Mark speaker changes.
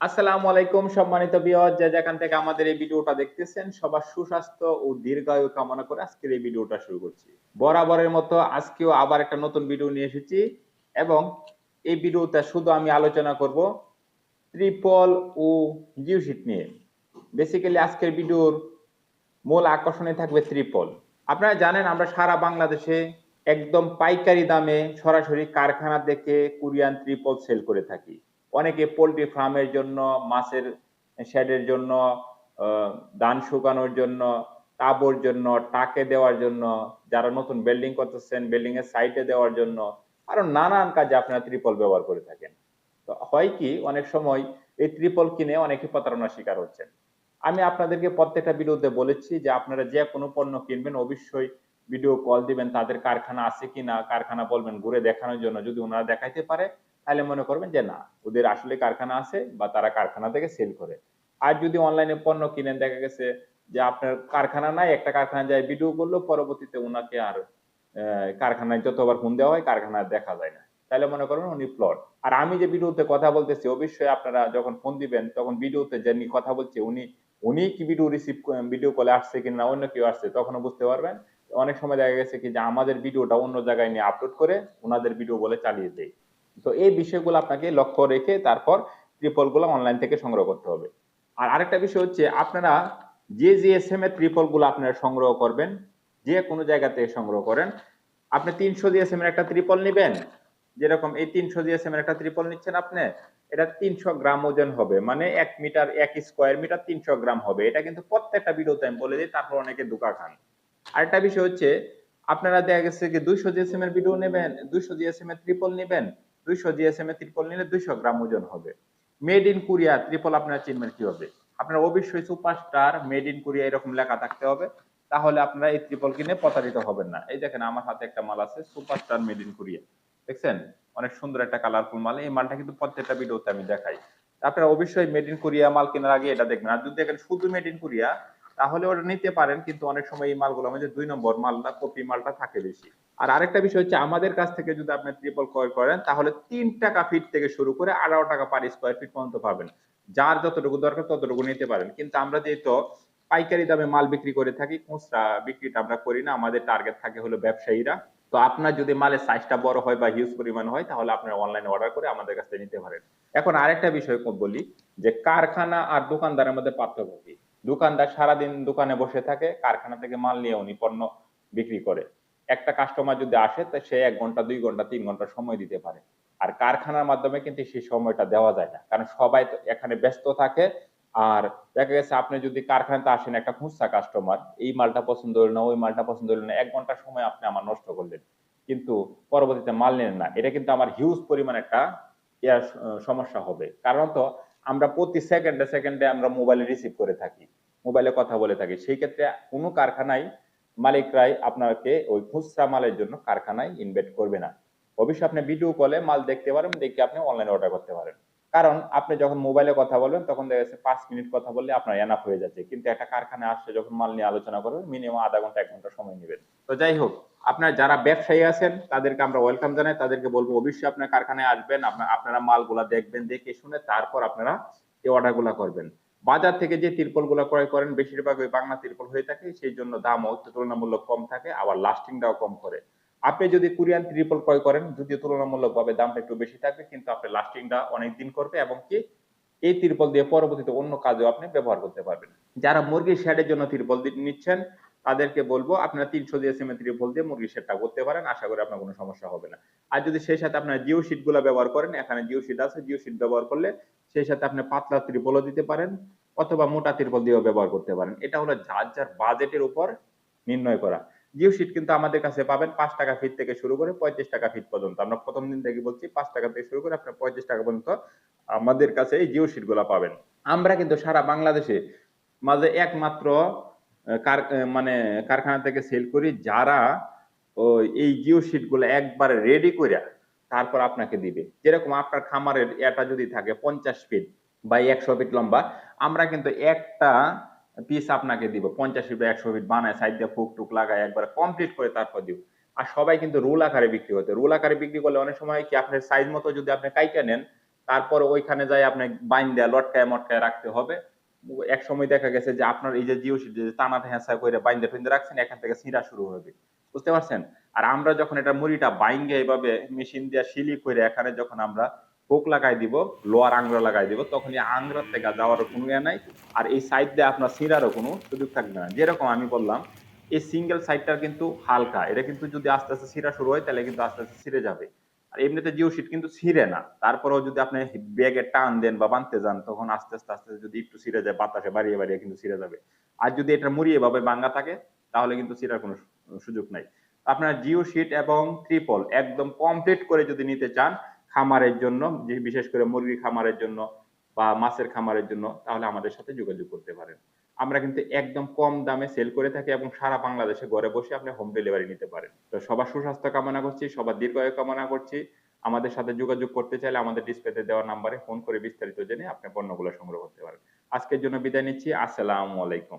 Speaker 1: আসসালামু আলাইকুম সম্মানিত বিয়র যে যেখান থেকে আমাদের এই ভিডিওটা দেখতেছেন, সবার সুস্বাস্থ্য ও দীর্ঘায়ু কামনা করে আজকের এই ভিডিওটা শুরু করছি। বরাবরের মতো আজকেও আবার একটা নতুন ভিডিও নিয়ে এসেছি এবং এই ভিডিওতে শুধু আমি আলোচনা করব ত্রিপল ও জিওশিট নিয়ে। বেসিক্যালি আজকের ভিডিওর মূল আকর্ষণে থাকবে ত্রিপল। আপনারা জানেন আমরা সারা বাংলাদেশে একদম পাইকারি দামে সরাসরি কারখানা থেকে কুরিয়ান ত্রিপল সেল করে থাকি। অনেকে পোল্ট্রি ফার্মের জন্য, মাছের শেডের জন্য ধান শুকানোর জন্য, তাবর জন্য, টাকে দেওয়ার জন্য, যারা নতুন বিল্ডিং করতেছেন বিল্ডিং এর সাইটে দেওয়ার জন্য, আরও নানান কাজে আপনারা ত্রিপল ব্যবহার করে থাকেন। তো হয় কি, অনেক সময় এই ত্রিপল কিনে অনেকে প্রতারণার শিকার হচ্ছেন। আমি আপনাদেরকে প্রত্যেকটা বিরুদ্ধে বলেছি যে আপনারা যে কোনো পণ্য কিনবেন, অবশ্যই ভিডিও কল দিবেন, তাদের কারখানা আছে কিনা, কারখানা বলবেন, ঘুরে দেখানোর জন্য, যদি ওনারা দেখাইতে পারে তাহলে মনে করবেন যে না, ওদের আসলে কারখানা আছে বা তারা কারখানা থেকে সেল করে। আর যদি অনলাইনে পণ্য কিনেন, দেখা গেছে যে আপনার কারখানা নাই, একটা কারখানা যায় ভিডিও করল, পরবর্তীতে ওনাকে আর কারখানায় যতবার ফোন দেওয়া হয় কারখানায় দেখা যায় না। তাহলে মনে করবেন উনি প্লট আর আমি যে ভিডিওতে কথা বলতেছি, অবশ্যই আপনারা যখন ফোন দিবেন, তখন ভিডিওতে যিনি কথা বলছে, উনি উনি কি ভিডিও রিসিভ ভিডিও কলে আসছে কিনা, অন্য কেউ আসছে, তখনও বুঝতে পারবেন। অনেক সময় দেখা গেছে কি যে আমাদের ভিডিওটা অন্য জায়গায় নিয়ে আপলোড করে ওনাদের ভিডিও বলে চালিয়ে দেয়। তো এই বিষয়গুলো আপনাকে লক্ষ্য রেখে তারপর ট্রিপলগুলো অনলাইন থেকে সংগ্রহ করতে হবে। আর আরেকটা বিষয় হচ্ছে, আপনারা যে জিএসএম এর ট্রিপলগুলো আপনারা সংগ্রহ করবেন, যে কোনো জায়গা থেকে সংগ্রহ করেন, আপনি তিনশো জিএসএম এর একটা ট্রিপল নেবেন, যেরকম এই তিনশো জিএসএম এর একটা ট্রিপল নিচ্ছেন আপনি, এটা তিনশো গ্রাম ওজন হবে মানে এক মিটার, এক স্কোয়ার মিটার তিনশো গ্রাম হবে। এটা কিন্তু প্রত্যেকটা ভিডিওতে আমি বলে দিই, তারপর অনেকে দুকা খান। আরেকটা বিষয় হচ্ছে, আপনারা দেখা গেছে কি দুইশো জিএসএম এর ভিডিও নেবেন, দুইশো জিএসএম এর ত্রিপল নেবেন দুইশো জিএসএম এর ট্রিপল নিলে দুইশো গ্রাম ওজন হবে। মেড ইন কোরিয়া ট্রিপল আপনারা চিনবেন কি হবে আপনারা অবশ্যই সুপারস্টার মেড ইন কোরিয়া এরকম লেখা থাকতে হবে, তাহলে আপনারা এই ট্রিপল কিনে প্রতারিত হবেন না। এই দেখেন, আমার হাতে একটা মাল আছে সুপারস্টার মেড ইন কোরিয়া দেখছেন? অনেক সুন্দর একটা কালারফুল মাল, এই মালটা কিন্তু প্রত্যেকটা ভিডিওতে আমি দেখাই। আপনারা অবশ্যই মেড ইন কোরিয়া মাল কেনার আগে এটা দেখবেন। আর যদি দেখেন শুধু মেড ইন কোরিয়া তাহলে ওটা নিতে পারেন, কিন্তু অনেক সময় এই মালগুলোর মধ্যে দুই নম্বর মালটা কপি মালটা থাকে বেশি। আর আরেকটা বিষয় হচ্ছে, আমাদের কাছ থেকে যদি আপনি ট্রিপল ক্রয় করেন, তাহলে তিন টাকা ফিট থেকে শুরু করে আঠারো টাকা পার স্কোয়ার ফিট পর্যন্ত পাবেন। যার যতটুকু দরকার, ততটুকু নিতে পারেন। কিন্তু আমরা যেহেতু পাইকারি দামে মাল বিক্রি করে থাকি, খুচরা বিক্রিটা আমরা করি না, আমাদের টার্গেট থাকে হলো ব্যবসায়ীরা। তো আপনার যদি মালের সাইজটা বড় হয় বা হিউজ পরিমাণ হয়, তাহলে আপনারা অনলাইনে অর্ডার করে আমাদের কাছ থেকে নিতে পারেন। এখন আরেকটা বিষয় বলি, যে কারখানা আর দোকানদারের মধ্যে পার্থক্য কি? দোকানদার সারাদিন দোকানে বসে থাকে, কারখানা থেকে মাল নিয়ে উনি পণ্য বিক্রি করে। একটা কাস্টমার যদি আসে, তা সে এক ঘণ্টা, দুই ঘণ্টা, তিন ঘণ্টা সময় দিতে পারে। আর কারখানার মাধ্যমে কিন্তু সেই সময়টা দেওয়া যায় না। কারণ সবাই তো এখানে ব্যস্ত থাকে। আর দেখা গেছে আপনি যদি কারখানাতে আসেন একটা খুচরা কাস্টমার এই মালটা পছন্দ হলো না, ওই মালটা পছন্দ হলো না, এক ঘণ্টা সময় আপনি আমার নষ্ট করলেন। কিন্তু পরবর্তীতে মাল নেন না। এটা কিন্তু আমার হিউজ পরিমাণ একটা সমস্যা হবে। কারণ তো আমরা প্রতি সেকেন্ডে সেকেন্ডে আমরা মোবাইলে রিসিভ করে থাকি মোবাইলে কথা বলে থাকি। সেই ক্ষেত্রে কোনো কারখানায় মালিকরাই আপনাকে ওই খুচরা মালের জন্য কারখানায় ইনভেস্ট করবে না। অবশ্যই আপনি ভিডিও কলে মাল দেখতে পারেন, দেখে আপনি অনলাইনে অর্ডার করতে পারেন। কারণ আপনি যখন মোবাইলে কথা বলবেন, তখন দেখা যাচ্ছে পাঁচ মিনিট কথা বললে আপনার এনাফ হয়ে যাচ্ছে। কিন্তু একটা কারখানায় আসলে যখন মাল নিয়ে আলোচনা করবেন মিনিমাম আধা ঘণ্টা, এক ঘণ্টা সময় নেবেন। তো যাই হোক আপনার যারা ব্যবসায়ী আছেন, তাদেরকে আমরা ওয়েলকাম জানাই। তাদেরকে বলব, অবশ্যই আপনার কারখানায় আসবেন আপনারা মালগুলা দেখবেন, দেখে শুনে তারপর আপনারা এই অর্ডারগুলা করবেন। বাজার থেকে যে তিরপলগুলা ক্রয় করেন, বেশিরভাগ ওই বাংলা তিরপল হয়ে থাকে, সেই জন্য একটু তুলনামূলক কম থাকে, আবার লাস্টিংটাও কম করে। আপনি যদি কোরিয়ান ত্রিপল ক্রয় করেন, যদিও তুলনামূলক ভাবে দামটা একটু বেশি থাকবে, কিন্তু আপনার লাস্টিংটা অনেক দিন করবে এবং কি এই তিরপল দিয়ে পরবর্তীতে অন্য কাজেও আপনি ব্যবহার করতে পারবেন। যারা মুরগির শেডের জন্য তিরপল নিচ্ছেন তাদেরকে বলব, আপনারা তিনশো দিয়ে সিমে ত্রিপল দিয়ে মুরগির শেডটা করতে পারেন, আশা করি আপনার কোনো সমস্যা হবে না। আর যদি সেই সাথে আপনার জিও শিটগুলা ব্যবহার করেন, এখানে জিও শিট আছে জিও শিট ব্যবহার করলে সেই সাথে আপনি পাতলা ত্রিপলও দিতে পারেন অথবা মোটা ত্রিপল দিয়েও ব্যবহার করতে পারেন। এটা হলো যার যার বাজেটের উপর নির্ণয় করা। জিও শিট কিন্তু আমাদের কাছে পাবেন পাঁচ টাকা ফিট থেকে শুরু করে পঁয়ত্রিশ টাকা ফিট পর্যন্ত। আমরা প্রথম দিন থেকে বলছি পাঁচ টাকা থেকে শুরু করে আপনার পঁয়ত্রিশ টাকা পর্যন্ত আমাদের কাছে এই জিও শিটগুলা পাবেন। আমরা কিন্তু সারা বাংলাদেশে মাঝে একমাত্র কার মানে কারখানা থেকে সেল করি, যারা এই জিও শিটগুলো একবারে রেডি করে তারপর আপনাকে দিবে। যেরকম আপনার খামারের এটা যদি থাকে পঞ্চাশ ফিট বা একশো ফিট লম্বা, আমরা কিন্তু একটা পিস আপনাকে দিব, পঞ্চাশ ফিট বা একশো ফিট বানায় সাইড দিয়ে ফুক টুক লাগায়, একবার কমপ্লিট করে তারপর দিব। আর সবাই কিন্তু রোল আকারে বিক্রি হতে রোল আকারে বিক্রি করলে অনেক সময় কি, আপনার সাইজ মতো যদি আপনি কাইটা নেন, তারপর ওইখানে যাই আপনি বাইন দেয়া লটকায় মটকায় রাখতে হবে। এক সময় দেখা গেছে যে আপনার এই যে জিও শিট, যে টানা হেঁচা করে বাইন্দে টিন্দে রাখছেন, এখান থেকে ছিঁড়া শুরু হবে। বুঝতে পারছেন? আর আমরা যখন এটা মুড়িটা বাইঙ্গে এইভাবে মেশিন দিয়ে শিলি করে এখানে যখন আমরা হুক লাগাই দিব, লোয়ার আংরা লাগাই দিব তখন এই আংরার থেকে যাওয়ারও কোনো ইয়ে নাই, আর এই সাইড দিয়ে আপনার ছিঁড়ারও কোনো সুযোগ থাকবে না। যেরকম আমি বললাম, এই সিঙ্গেল সাইডটার কিন্তু হালকা, এটা কিন্তু যদি আস্তে আস্তে ছিঁড়া শুরু হয়, তাহলে কিন্তু আস্তে আস্তে ছিঁড়ে যাবে। আর এমনিতে জিও শিট কিন্তু ছিঁড়ে না। তারপরেও যদি আপনি ব্যাগে টান দেন বা বাঁধতে যান, তখন আস্তে আস্তে আস্তে যদি একটু ছিঁড়ে যায়, বাতাসে বাড়িয়ে বাড়িয়ে কিন্তু ছিঁড়ে যাবে। আর যদি এটা মুড়িয়ে ভাবে ভাঙ্গা থাকে, তাহলে কিন্তু ছিঁড়ার কোনো সুযোগ নাই। আপনার জিও শিট এবং ত্রিপল একদম কমপ্লিট করে যদি নিতে চান খামারের জন্য বিশেষ করে মুরগি খামারের জন্য বা মাছের খামারের জন্য, তাহলে আমাদের সাথে যোগাযোগ করতে পারেন। আমরা কিন্তু একদম কম দামে সেল করে থাকি এবং সারা বাংলাদেশে ঘরে বসে আপনি হোম ডেলিভারি নিতে পারেন। তো সবার সুস্বাস্থ্য কামনা করছি, সবার দীর্ঘায়ু কামনা করছি। আমাদের সাথে যোগাযোগ করতে চাইলে আমাদের ডিসপ্লেতে দেওয়া নাম্বারে ফোন করে বিস্তারিত জেনে আপনি পণ্যগুলো সংগ্রহ করতে পারেন। আজকের জন্য বিদায় নিচ্ছি, আসসালামু আলাইকুম।